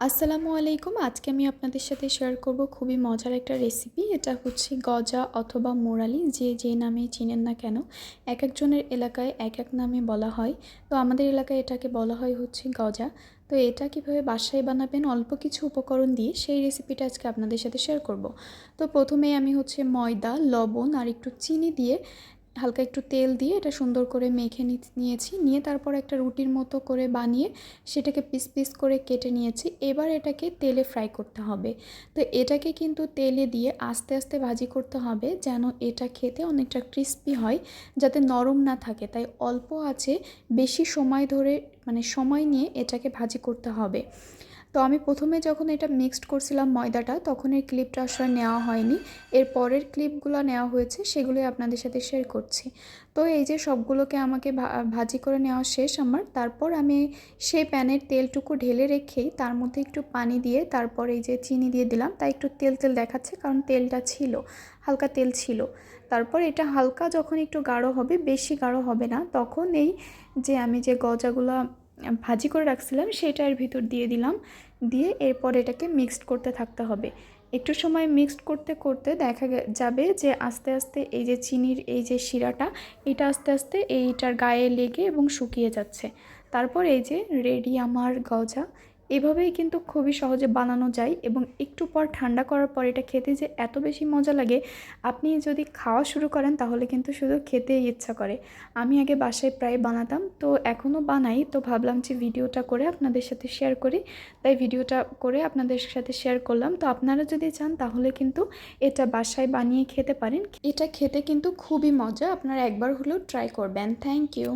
আসসালামু আলাইকুম। আজকে আমি আপনাদের সাথে শেয়ার করব খুবই মজার একটা রেসিপি এটা হচ্ছে গজা অথবা মোরালি, যে যে নামে চিনেন না কেন। এক একজনের এলাকায় এক এক নামে বলা হয়। তো আমাদের এলাকায় এটাকে বলা হয় হচ্ছে গজা। তো এটা কীভাবে বাসায় বানাবেন, অল্প কিছু উপকরণ দিয়ে সেই রেসিপিটা আজকে আপনাদের সাথে শেয়ার করব। তো প্রথমে আমি হচ্ছে ময়দা, লবণ আর একটু চিনি দিয়ে হালকা একটু তেল দিয়ে এটা সুন্দর করে মেখে নিয়েছি। নিয়ে তারপর একটা রুটির মতো করে বানিয়ে সেটাকে পিস পিস করে কেটে নিয়েছি। এবার এটাকে তেলে ফ্রাই করতে হবে। তো এটাকে কিন্তু তেলে দিয়ে আস্তে আস্তে ভাজি করতে হবে যেন এটা খেতে অনেকটা ক্রিস্পি হয়, যাতে নরম না থাকে। তাই অল্প আছে, বেশি সময় ধরে মানে সময় নিয়ে এটাকে ভাজি করতে হবে। তো আমি প্রথমে যখন এটা মিক্সড করছিলাম ময়দাটা, তখন এই ক্লিপটা আসলে নেওয়া হয়নি। এর পরের ক্লিপগুলো নেওয়া হয়েছে, সেগুলোই আপনাদের সাথে শেয়ার করছি। তো এই যে সবগুলোকে আমাকে ভাজি করে নেওয়া শেষ আমার, তারপর আমি সেই প্যানের তেলটুকু ঢেলে রেখেই তার মধ্যে একটু পানি দিয়ে, তারপর এই যে চিনি দিয়ে দিলাম, তাই একটু তেল তেল দেখাচ্ছে কারণ তেলটা ছিল, হালকা তেল ছিল। তারপর এটা হালকা যখন একটু গাঢ় হবে, বেশি গাঢ় হবে না, তখন এই যে আমি যে গজাগুলো ভাজি করে রাখছিলাম সেটার ভিতর দিয়ে দিলাম। দিয়ে এরপর এটাকে মিক্সড করতে থাকতে হবে। একটু সময় মিক্সড করতে করতে দেখা যাবে যে আস্তে আস্তে এই যে চিনির এই যে শিরাটা, এটা আস্তে আস্তে এইটার গায়ে লেগে এবং শুকিয়ে যাচ্ছে। তারপর এই যে রেডি আমার গজা এভাবেই কিন্তু খুবই সহজে বানানো যায় এবং একটু পর ঠান্ডা করার পর এটা খেতে যে এত বেশি মজা লাগে, আপনি যদি খাওয়া শুরু করেন তাহলে কিন্তু শুধু খেতেই ইচ্ছা করে। আমি আগে বাসায় প্রায় বানাতাম, তো এখনও বানাই, তো ভাবলাম যে ভিডিওটা করে আপনাদের সাথে শেয়ার করি। তাই ভিডিওটা করে আপনাদের সাথে শেয়ার করলাম। তো আপনারা যদি চান তাহলে কিন্তু এটা বাসায় বানিয়ে খেতে পারেন। এটা খেতে কিন্তু খুবই মজা, আপনারা একবার হলেও ট্রাই করবেন। Thank you